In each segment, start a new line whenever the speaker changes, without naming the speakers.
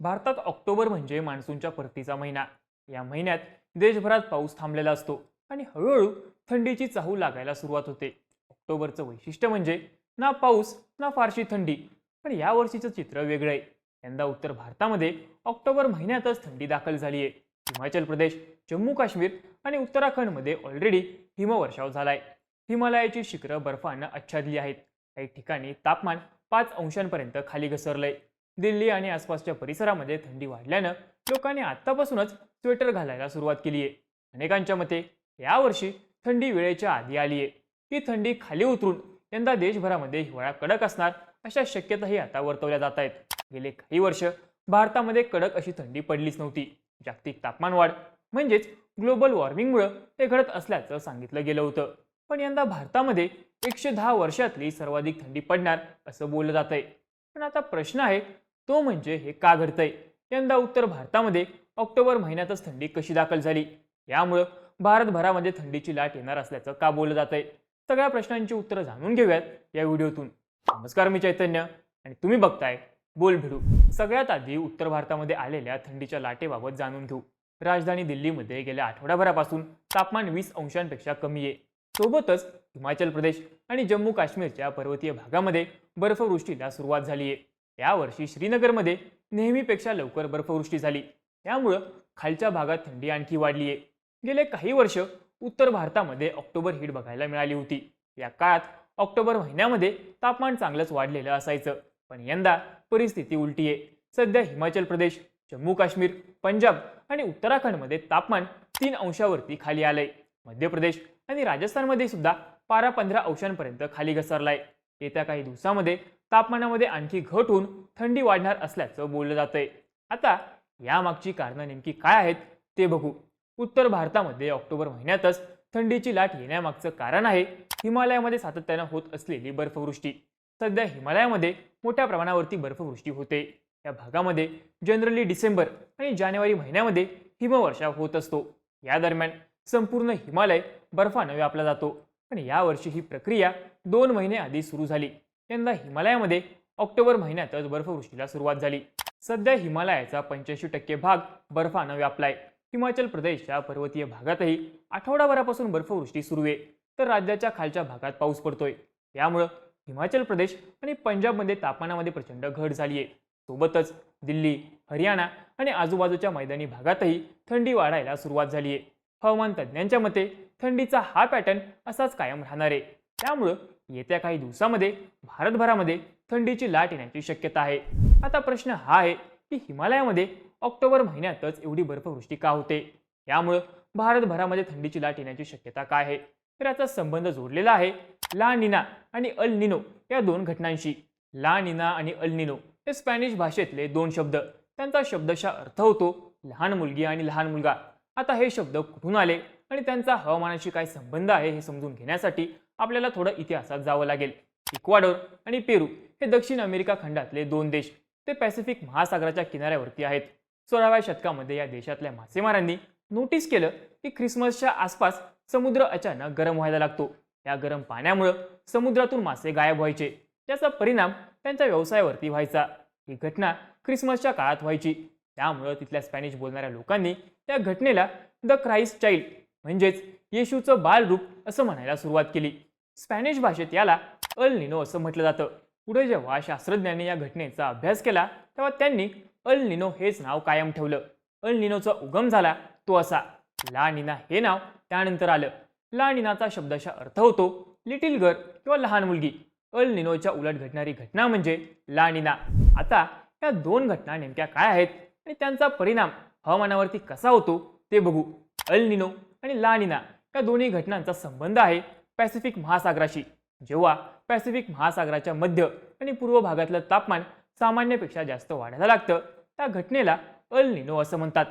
भारतात ऑक्टोबर म्हणजे मान्सूनच्या परतीचा महिना. या महिन्यात देशभरात पाऊस थांबलेला असतो आणि हळूहळू थंडीची चाहू लागायला सुरुवात होते. ऑक्टोबरचं वैशिष्ट्य म्हणजे ना पाऊस ना फारशी थंडी पण या वर्षीचं चित्र वेगळं आहे. यंदा उत्तर भारतामध्ये ऑक्टोबर महिन्यातच थंडी दाखल झाली आहे हिमाचल प्रदेश जम्मू काश्मीर आणि उत्तराखंडमध्ये ऑलरेडी हिमवर्षाव झालाय. हिमालयाची शिखरं बर्फानं आच्छादली आहेत. काही ठिकाणी तापमान पाच अंशांपर्यंत खाली घसरलंय. दिल्ली आणि आसपासच्या परिसरामध्ये थंडी वाढल्यानं लोकांनी आत्तापासूनच स्वेटर घालायला सुरुवात केली आहे. अनेकांच्या मते यावर्षी थंडी वेळेच्या आधी आली आहे ही थंडी खाली उतरून यंदा देशभरामध्ये हिवाळा कडक असणार अशा शक्यताही आता वर्तवल्या जात आहेत. गेले काही वर्ष भारतामध्ये कडक अशी थंडी पडलीच नव्हती. जागतिक तापमान वाढ म्हणजेच ग्लोबल वॉर्मिंगमुळं हे घडत असल्याचं सांगितलं गेलं होतं. पण यंदा भारतामध्ये एकशे दहा वर्षातली सर्वाधिक थंडी पडणार असं बोललं जात आहे पण आता प्रश्न आहे तो म्हणजे हे का घडतंय? यंदा उत्तर भारतामध्ये ऑक्टोबर महिन्यातच थंडी कशी दाखल झाली? यामुळं भारतभरामध्ये थंडीची लाट येणार असल्याचं का बोललं जात आहे सगळ्या प्रश्नांची उत्तरं जाणून घेऊयात या व्हिडिओतून. नमस्कार मी चैतन्य आणि तुम्ही बघताय बोल भिडू. सगळ्यात आधी उत्तर भारतामध्ये आलेल्या थंडीच्या लाटेबाबत जाणून घेऊ. राजधानी दिल्लीमध्ये गेल्या आठवड्याभरापासून तापमान वीस अंशांपेक्षा कमी आहे. सोबतच हिमाचल प्रदेश आणि जम्मू काश्मीरच्या पर्वतीय भागामध्ये बर्फवृष्टीला सुरुवात झाली आहे. यावर्षी श्रीनगरमध्ये नेहमीपेक्षा लवकर बर्फवृष्टी झाली. त्यामुळं खालच्या भागात थंडी आणखी वाढली आहे गेले काही वर्ष उत्तर भारतामध्ये ऑक्टोबर हीट बघायला मिळाली होती. या काळात ऑक्टोबर महिन्यामध्ये तापमान चांगलंच वाढलेलं असायचं. पण यंदा परिस्थिती उलटी आहे सध्या हिमाचल प्रदेश जम्मू काश्मीर पंजाब आणि उत्तराखंडमध्ये तापमान तीन अंशावरती खाली आलंय. मध्य प्रदेश आणि राजस्थानमध्ये सुद्धा पारा पंधरा अंशांपर्यंत खाली घसरलाय. येत्या काही दिवसामध्ये तापमानामध्ये आणखी घट होऊन थंडी वाढणार असल्याचं बोललं जातंय. आता यामागची कारणं नेमकी काय आहेत ते बघू. उत्तर भारतामध्ये ऑक्टोबर महिन्यातच थंडीची लाट येण्यामागचं कारण आहे हिमालयामध्ये सातत्यानं होत असलेली बर्फवृष्टी. सध्या हिमालयामध्ये मोठ्या प्रमाणावरती बर्फवृष्टी होते. या भागामध्ये जनरली डिसेंबर आणि जानेवारी महिन्यामध्ये हिमवर्षा होत असतो. या दरम्यान संपूर्ण हिमालय बर्फानं व्यापला जातो. पण यावर्षी ही प्रक्रिया दोन महिने आधी सुरू झाली. यंदा हिमालयामध्ये ऑक्टोबर महिन्यातच बर्फवृष्टीला सुरुवात झाली. सध्या हिमालयाचा पंच्याऐंशी टक्के भाग बर्फानं व्यापलाय. हिमाचल प्रदेशच्या पर्वतीय भागातही आठवडाभरापासून बर्फवृष्टी सुरू आहे. तर राज्याच्या खालच्या भागात पाऊस पडतोय. यामुळं हिमाचल प्रदेश आणि पंजाबमध्ये तापमानामध्ये प्रचंड घट झाली आहे सोबतच दिल्ली हरियाणा आणि आजूबाजूच्या मैदानी भागातही थंडी वाढायला सुरुवात झाली आहे हवामान तज्ज्ञांच्या मते थंडीचा हा पॅटर्न असाच कायम राहणार आहे. त्यामुळं येत्या काही दिवसामध्ये भारतभरामध्ये थंडीची लाट येण्याची शक्यता आहे. आता प्रश्न हा आहे की हिमालयामध्ये ऑक्टोबर महिन्यातच एवढी बर्फवृष्टी का होते? यामुळं भारतभरामध्ये थंडीची लाट येण्याची शक्यता काय आहे? तर याचा संबंध जोडलेला आहे ला निना आणि अल निनो या दोन घटनांशी. ला निना आणि अल निनो हे स्पॅनिश भाषेतले दोन शब्द. त्यांचा शब्दशा अर्थ होतो लहान मुलगी आणि लहान मुलगा. आता हे शब्द कुठून आले आणि त्यांचा हवामानाशी काय संबंध आहे हे समजून घेण्यासाठी आपल्याला थोडं इतिहासात जावं लागेल. इक्वाडोर आणि पेरू हे दक्षिण अमेरिका खंडातले दोन देश. ते पॅसिफिक महासागराच्या किनाऱ्यावरती आहेत. सोळाव्या शतकामध्ये या देशातल्या मासेमारांनी नोटीस केलं की ख्रिसमसच्या आसपास समुद्र अचानक गरम व्हायला लागतो. या गरम पाण्यामुळं समुद्रातून मासे गायब व्हायचे. त्याचा परिणाम त्यांच्या व्यवसायावरती व्हायचा. ही घटना ख्रिसमसच्या काळात व्हायची. त्यामुळं तिथल्या स्पॅनिश बोलणाऱ्या लोकांनी त्या घटनेला द क्राईस्ट चाइल्ड म्हणजेच येशूचं बालरूप असं म्हणायला सुरुवात केली. स्पॅनिश भाषेत याला अल निनो असं म्हटलं जातं. पुढे जेव्हा शास्त्रज्ञांनी या घटनेचा अभ्यास केला तेव्हा त्यांनी अल निनो हेच नाव कायम ठेवलं. अल निनोचा उगम झाला तो असा ला निना हे नाव त्यानंतर आलं. ला निनाचा शब्दाचा अर्थ होतो लिटिल गर किंवा लहान मुलगी. अल निनोच्या उलट घडणारी घटना म्हणजे ला निना. आता या दोन घटना नेमक्या काय आहेत आणि त्यांचा परिणाम हवामानावरती कसा होतो ते बघू. अल निनो आणि ला निना या दोन्ही घटनांचा संबंध आहे. पॅसिफिक महासागराशी. जेव्हा पॅसिफिक महासागराच्या मध्य आणि पूर्व भागातलं तापमान सामान्यपेक्षा जास्त वाढायला लागतं त्या घटनेला अल निनो असं म्हणतात.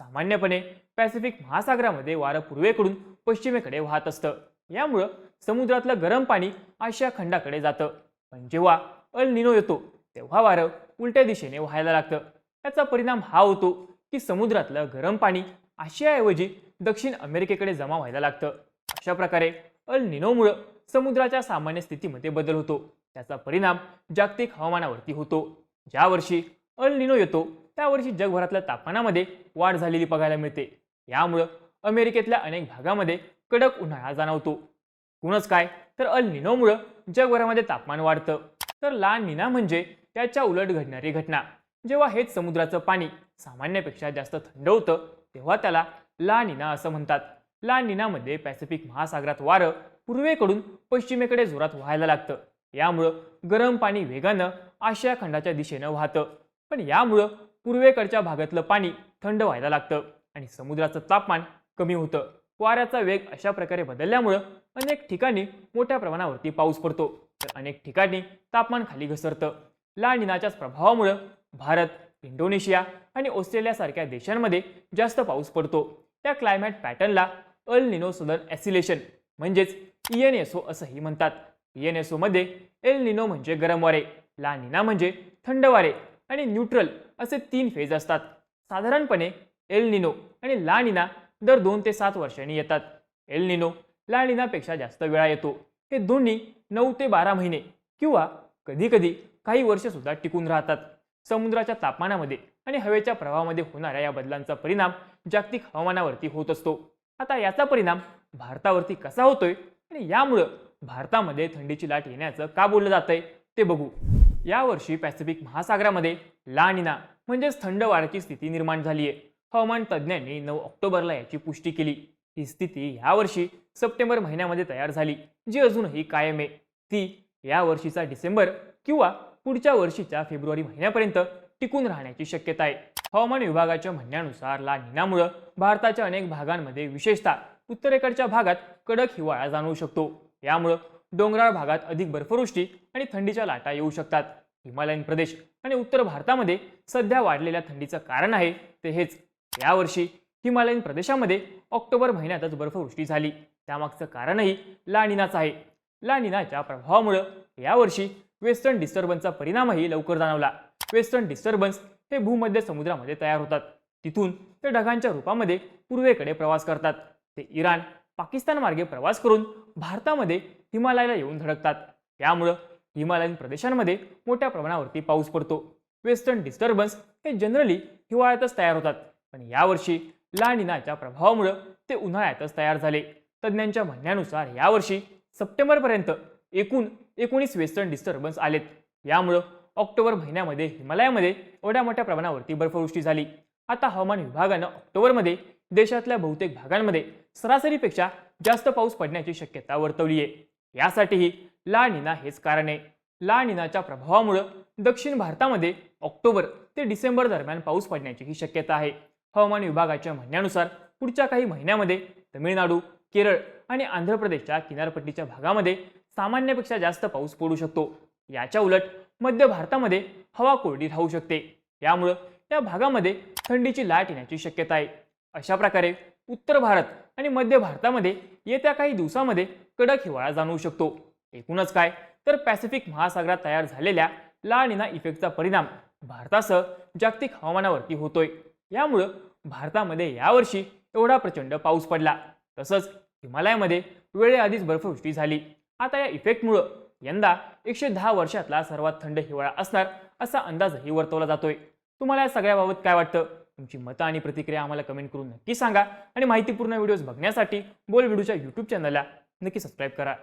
सामान्यपणे पॅसिफिक महासागरामध्ये वारं पूर्वेकडून पश्चिमेकडे वाहत असतं. यामुळं समुद्रातलं गरम पाणी आशिया खंडाकडे जातं. पण जेव्हा अल निनो येतो तेव्हा वारं उलट्या दिशेने व्हायला लागतं. त्याचा परिणाम हा होतो की समुद्रातलं गरम पाणी आशियाऐवजी दक्षिण अमेरिकेकडे जमा व्हायला लागतं. अशा प्रकारे अल निनोमुळं समुद्राच्या सामान्य स्थितीमध्ये बदल होतो. त्याचा परिणाम जागतिक हवामानावरती होतो. ज्या वर्षी अल निनो येतो त्यावर्षी जगभरातल्या तापमानामध्ये वाढ झालेली बघायला मिळते. यामुळं अमेरिकेतल्या अनेक भागामध्ये कडक उन्हाळा जाणवतो. कुणच काय? तर अल निनोमुळं जगभरामध्ये तापमान वाढतं. तर ला निना म्हणजे त्याच्या उलट घडणारी घटना. जेव्हा हेच समुद्राचं पाणी सामान्यापेक्षा जास्त थंड होतं तेव्हा त्याला ला निना असं म्हणतात. ला निनामध्ये पॅसिफिक महासागरात वारं पूर्वेकडून पश्चिमेकडे जोरात व्हायला लागतं. यामुळं गरम पाणी वेगानं आशिया खंडाच्या दिशेनं वाहतं. पण यामुळं पूर्वेकडच्या भागातलं पाणी थंड व्हायला लागतं आणि समुद्राचं तापमान कमी होतं. वाऱ्याचा वेग अशा प्रकारे बदलल्यामुळं अनेक ठिकाणी मोठ्या प्रमाणावरती पाऊस पडतो. तर अनेक ठिकाणी तापमान खाली घसरतं. ला निनाच्याच प्रभावामुळं भारत इंडोनेशिया आणि ऑस्ट्रेलियासारख्या देशांमध्ये जास्त पाऊस पडतो. त्या क्लायमॅट पॅटर्नला अल निनो सदर ॲसिलेशन म्हणजेच E इएनएसओ असंही म्हणतात. ई एन एस ओमध्ये एल निनो म्हणजे गरम वारे ला निना म्हणजे थंड वारे आणि न्यूट्रल असे तीन फेज असतात. साधारणपणे एल निनो आणि ला निना दर दोन ते सात वर्षांनी येतात. एल निनो ला निनापेक्षा जास्त वेळा येतो. हे दोन्ही नऊ ते बारा महिने किंवा कधीकधी काही वर्षसुद्धा टिकून राहतात. समुद्राच्या तापमानामध्ये आणि हवेच्या प्रवाहामध्ये होणाऱ्या या बदलांचा परिणाम जागतिक हवामानावरती होत असतो. आता याचा परिणाम भारतावरती कसा होतोय आणि यामुळं भारतामध्ये थंडीची लाट येण्याचं का बोललं जातंय ते बघू. यावर्षी पॅसिफिक महासागरामध्ये लानिना म्हणजेच थंड वाऱ्याची स्थिती निर्माण झाली आहे हवामान तज्ज्ञांनी नऊ ऑक्टोबरला याची पुष्टी केली. ही स्थिती यावर्षी सप्टेंबर महिन्यामध्ये तयार झाली जी अजूनही कायम आहे. ती यावर्षीचा डिसेंबर किंवा पुढच्या वर्षीच्या फेब्रुवारी महिन्यापर्यंत टिकून राहण्याची शक्यता आहे. हवामान विभागाच्या म्हणण्यानुसार ला निनामुळं भारताच्या अनेक भागांमध्ये विशेषतः उत्तरेकडच्या भागात कडक हिवाळा जाणवू शकतो. यामुळं डोंगराळ भागात अधिक बर्फवृष्टी आणि थंडीच्या लाटा येऊ शकतात. हिमालयन प्रदेश आणि उत्तर भारतामध्ये सध्या वाढलेल्या थंडीचं कारण आहे ते हेच. यावर्षी हिमालयन प्रदेशामध्ये ऑक्टोबर महिन्यातच बर्फवृष्टी झाली. त्यामागचं कारणही लानिनाचं आहे. लानिनाच्या प्रभावामुळं यावर्षी वेस्टर्न डिस्टर्बन्सचा परिणामही लवकर जाणवला. वेस्टर्न डिस्टर्बन्स ते भूमध्य समुद्रामध्ये तयार होतात. तिथून ते ढगांच्या रूपामध्ये पूर्वेकडे प्रवास करतात. ते इराण पाकिस्तान मार्गे प्रवास करून भारतामध्ये हिमालयाला येऊन धडकतात. त्यामुळं हिमालयन प्रदेशांमध्ये मोठ्या प्रमाणावरती पाऊस पडतो. वेस्टर्न डिस्टर्बन्स हे जनरली हिवाळ्यातच तयार होतात. पण यावर्षी लानिनाच्या प्रभावामुळं ते उन्हाळ्यातच तयार झाले. तज्ज्ञांच्या म्हणण्यानुसार यावर्षी सप्टेंबरपर्यंत एकूण एकोणीस वेस्टर्न डिस्टर्बन्स आलेत. यामुळं ऑक्टोबर महिन्यामध्ये हिमालयामध्ये एवढ्या मोठ्या प्रमाणावरती बर्फवृष्टी झाली. आता हवामान विभागानं ऑक्टोबरमध्ये देशातल्या बहुतेक भागांमध्ये सरासरीपेक्षा जास्त पाऊस पडण्याची शक्यता वर्तवली आहे. यासाठीही ला निना हेच कारण आहे. ला निनाच्या प्रभावामुळं दक्षिण भारतामध्ये ऑक्टोबर ते डिसेंबर दरम्यान पाऊस पडण्याची ही शक्यता आहे. हवामान विभागाच्या म्हणण्यानुसार पुढच्या काही महिन्यामध्ये तमिळनाडू केरळ आणि आंध्र प्रदेशच्या किनारपट्टीच्या भागामध्ये सामान्यापेक्षा जास्त पाऊस पडू शकतो. याच्या उलट मध्य भारतामध्ये हवा कोरडी राहू शकते. यामुळं या भागामध्ये थंडीची लाट येण्याची शक्यता आहे. अशा प्रकारे उत्तर भारत आणि मध्य भारतामध्ये येत्या काही दिवसामध्ये कडक हिवाळा जाणवू शकतो. एकूणच काय तर पॅसिफिक महासागरात तयार झालेल्या ला निना इफेक्टचा परिणाम भारतासह जागतिक हवामानावरती होतोय. यामुळं भारतामध्ये यावर्षी एवढा प्रचंड पाऊस पडला. तसंच हिमालयामध्ये वेळेआधीच बर्फवृष्टी झाली. आता या इफेक्टमुळं यंदा एकशे दहा वर्षातला सर्वात थंड हिवाळा असणार असा अंदाजही वर्तवला जातोय. तुम्हाला या सगळ्याबाबत काय वाटतं? तुमची मतं आणि प्रतिक्रिया आम्हाला कमेंट करून नक्की सांगा आणि माहितीपूर्ण व्हिडिओज बघण्यासाठी बोल व्हिडिओच्या यूट्यूब चॅनलला नक्की सबस्क्राईब करा.